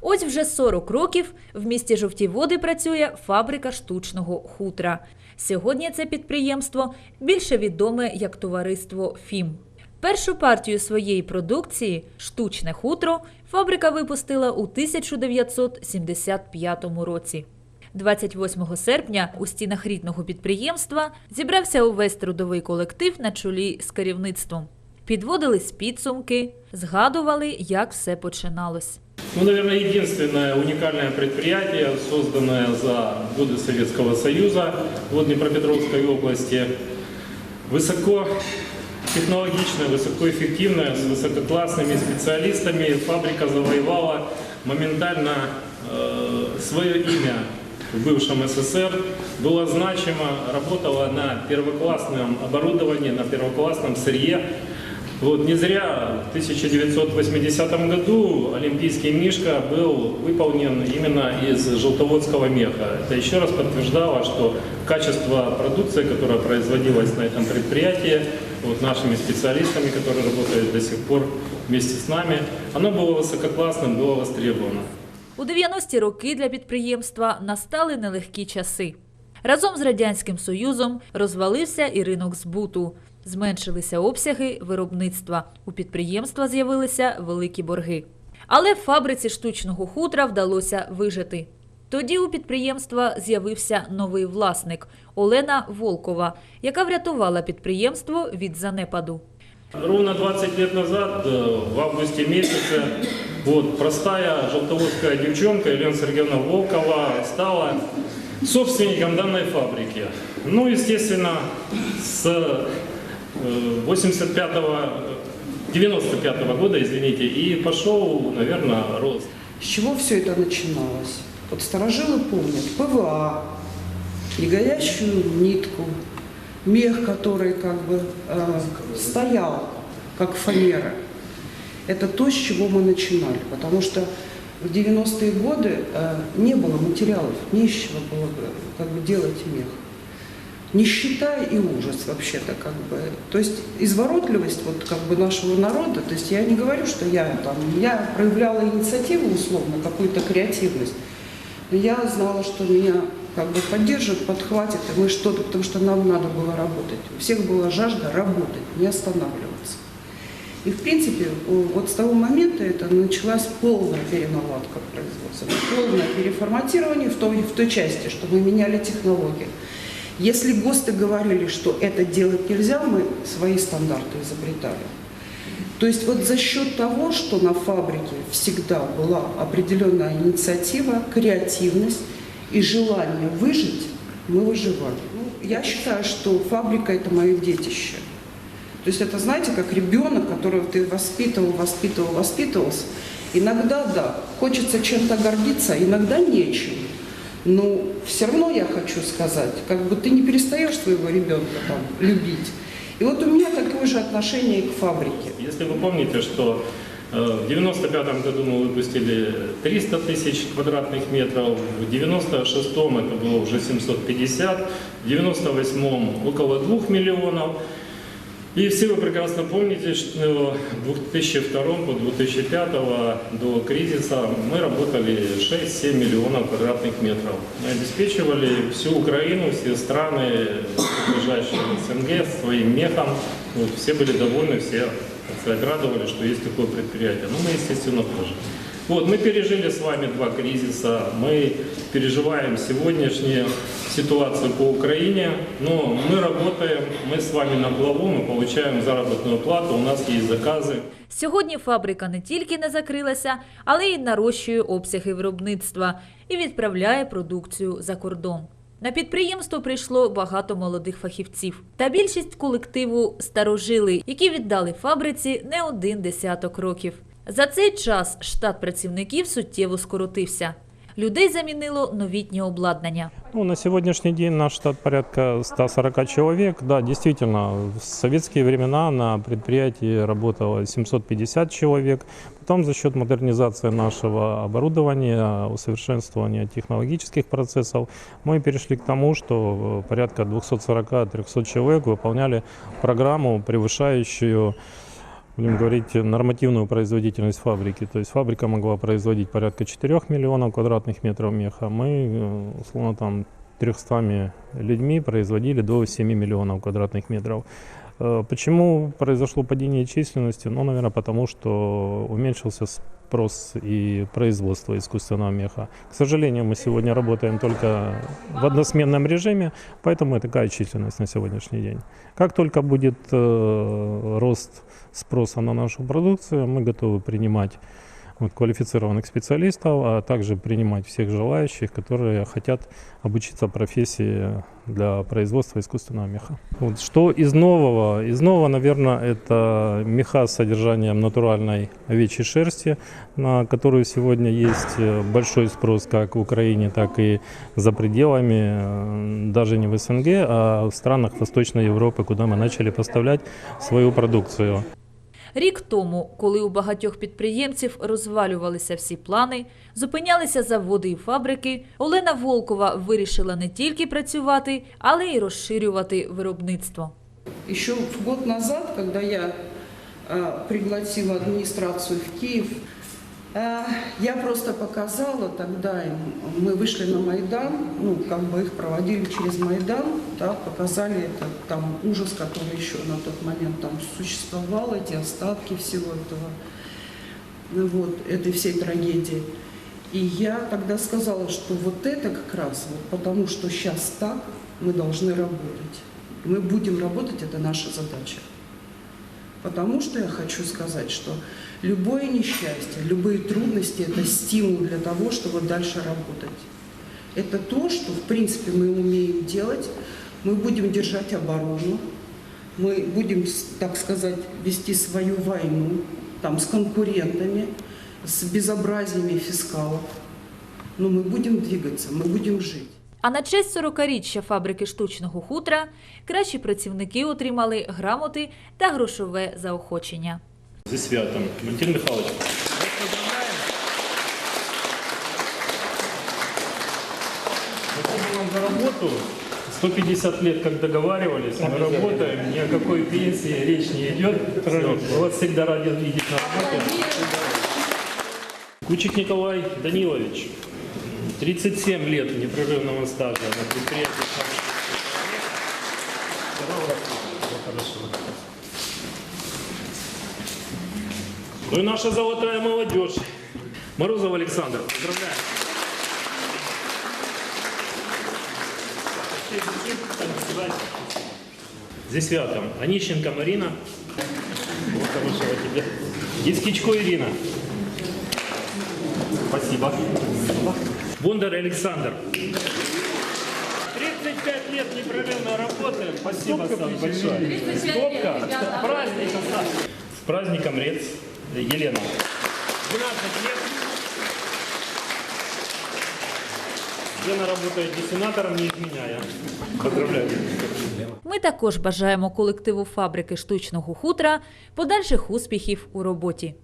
Ось вже 40 років в місті Жовті Води працює фабрика штучного хутра. Сьогодні це підприємство більше відоме як товариство ФІМ. Першу партію своєї продукції штучне хутро фабрика випустила у 1975 році. 28 серпня у стінах рідного підприємства зібрався увесь трудовий колектив на чолі з керівництвом. Підводились підсумки, згадували, як все починалось. Ну, наверное, единственное уникальное предприятие, созданное за годы Советского Союза в Днепропетровской области. Высокотехнологичное, высокоэффективное, с высококлассными специалистами. Фабрика завоевала моментально э, свое имя в бывшем СССР. Была значима, работала на первоклассном оборудовании, на первоклассном сырье. Вот не зря в 1980 году олимпийский мишка был выполнен именно из желтоводского меха. Это еще раз подтверждало, что качество продукции, которая производилась на этом предприятии, вот нашими специалистами, которые работают до сих пор вместе с нами, оно было высококлассным, было востребовано. У 90-ті роки для підприємства настали нелегкі часи. Разом з Радянським Союзом розвалився і ринок збуту. Зменшилися обсяги виробництва. У підприємства з'явилися великі борги. Але фабриці штучного хутра вдалося вижити. Тоді у підприємства з'явився новий власник Олена Волкова, яка врятувала підприємство від занепаду. Ровно 20 лет назад, э, в августе месяце, вот, простая желтоводская девчонка Елена Сергеевна Волкова стала собственником данной фабрики. Ну, естественно, с э, 85-го, 95-го года, извините, и пошел, наверное, рост. С чего все это начиналось? Вот старожилы помнят ПВА, негорящую нитку, мех, который как бы э, стоял, как фанера. Это то, с чего мы начинали, потому что в 90-е годы э, не было материалов, не из чего было бы как бы делать мех. Нищета и ужас вообще-то как бы. То есть изворотливость вот как бы нашего народа, то есть я не говорю, что я там, я проявляла инициативу условно, какую-то креативность, но я знала, что меня как бы поддержат, подхватят, и мы что-то, потому что нам надо было работать. У всех была жажда работать, не останавливаться. И в принципе вот с того момента это началась полная переналадка производства, полное переформатирование в той, в той части, что мы меняли технологии. Если ГОСТы говорили, что это делать нельзя, мы свои стандарты изобретали. То есть вот за счет того, что на фабрике всегда была определенная инициатива, креативность и желание выжить, мы выживали. Ну, я считаю, что фабрика – это мое детище. То есть это, знаете, как ребенок, которого ты воспитывал, воспитывал, воспитывался. Иногда, да, хочется чем-то гордиться, иногда нечем. Но все равно я хочу сказать, как бы ты не перестаешь своего ребенка там любить. И вот у меня такое же отношение и к фабрике. Если вы помните, что э, в 95 году мы выпустили 300 тысяч квадратных метров, в 96-м это было уже 750, в 98-м около 2 миллионов. И все вы прекрасно помните, что в 2002 по 2005 до кризиса мы работали 6-7 миллионов квадратных метров. Мы обеспечивали всю Украину, все страны, ближайшие СНГ своим мехом. Вот, все были довольны, все сказать, радовали, что есть такое предприятие. Ну, мы, естественно, тоже. Вот, мы пережили с вами два кризиса, мы переживаем сегодняшнюю ситуацию по Украине, но мы работаем, мы с вами на плаву, мы получаем заработную плату, у нас есть заказы. Сьогодні фабрика не тільки не закрилася, але й нарощує обсяги виробництва і відправляє продукцію за кордон. На підприємство прийшло багато молодих фахівців. Та більшість колективу старожили, які віддали фабриці не один десяток років. За цей час штат працівників суттєво скоротився. Людей замінило новітнє обладнання. Ну, на сегодняшний день наш штат порядка 140 человек. Да, действительно, в советские времена на предприятии работало 750 человек. Потом за счет модернизации нашего оборудования, усовершенствования технологических процессов, мы перешли к тому, что э, порядка 240-300 человек выполняли программу, превышающую будем говорить, нормативную производительность фабрики. То есть фабрика могла производить порядка 4 миллионов квадратных метров меха. Мы, э, условно, там 300 людьми производили до 7 миллионов квадратных метров. Э, Почему произошло падение численности? Ну, наверное, потому что уменьшился спрос и производство искусственного меха. К сожалению, мы сегодня работаем только в односменном режиме, поэтому и такая численность на сегодняшний день. Как только будет э, рост спроса на нашу продукцию, мы готовы принимать вот, квалифицированных специалистов, а также принимать всех желающих, которые хотят обучиться профессии для производства искусственного меха. Вот, что из нового? Из нового, наверное, это меха с содержанием натуральной овечьей шерсти, на которую сегодня есть э, большой спрос как в Украине, так и за пределами, э, даже не в СНГ, а в странах Восточной Европы, куда мы начали поставлять свою продукцию. Рік тому, коли у багатьох підприємців розвалювалися всі плани, зупинялися заводи і фабрики, Олена Волкова вирішила не тільки працювати, але й розширювати виробництво. Ще год назад, коли я пригласила адміністрацію в Киев, э, я просто показала тогда им, мы вышли на Майдан, ну, как бы их проводили через Майдан, да, показали это, там ужас, который еще на тот момент там существовал, эти остатки всего этого, ну, вот, этой всей трагедии. И я тогда сказала, что вот это как раз, вот, потому что сейчас так, мы должны работать. Мы будем работать, это наша задача. Потому что я хочу сказать, что любое несчастье, любые трудности – это стимул для того, чтобы дальше работать. Это то, что, в принципе, мы умеем делать. Мы будем держать оборону, мы будем, так сказать, вести свою войну там, с конкурентами, с безобразиями фискалов. Но мы будем двигаться, мы будем жить. А на честь 40-річчя фабрики штучного хутра кращі працівники отримали грамоти та грошове заохочення. Зі святом. Валентин Михайлович. вас поздравляем. Спасибо вам за работу. 150 лет, как договаривались, мы работаем, ни о какой пенсии речь не идет. Всё, Мы вас всегда рады видеть на работе. Кучик Николай Данилович, 37 лет непрерывного стажа на предприятии. Ну и наша золотая молодежь. Морозов Александр, поздравляем. Здесь святом. Онищенко Марина. Вот хорошего тебе. Дискичко Ирина. Спасибо. Бондар Александр. 35 лет непрерывно работаем. Спасибо, Саш, большое. Стопка. Праздник. С праздником Рец Елена. 12 лет. Лена работает десенатором, не изменяя. Поздравляю. Ми також бажаємо колективу фабрики штучного хутра подальших успіхів у роботі.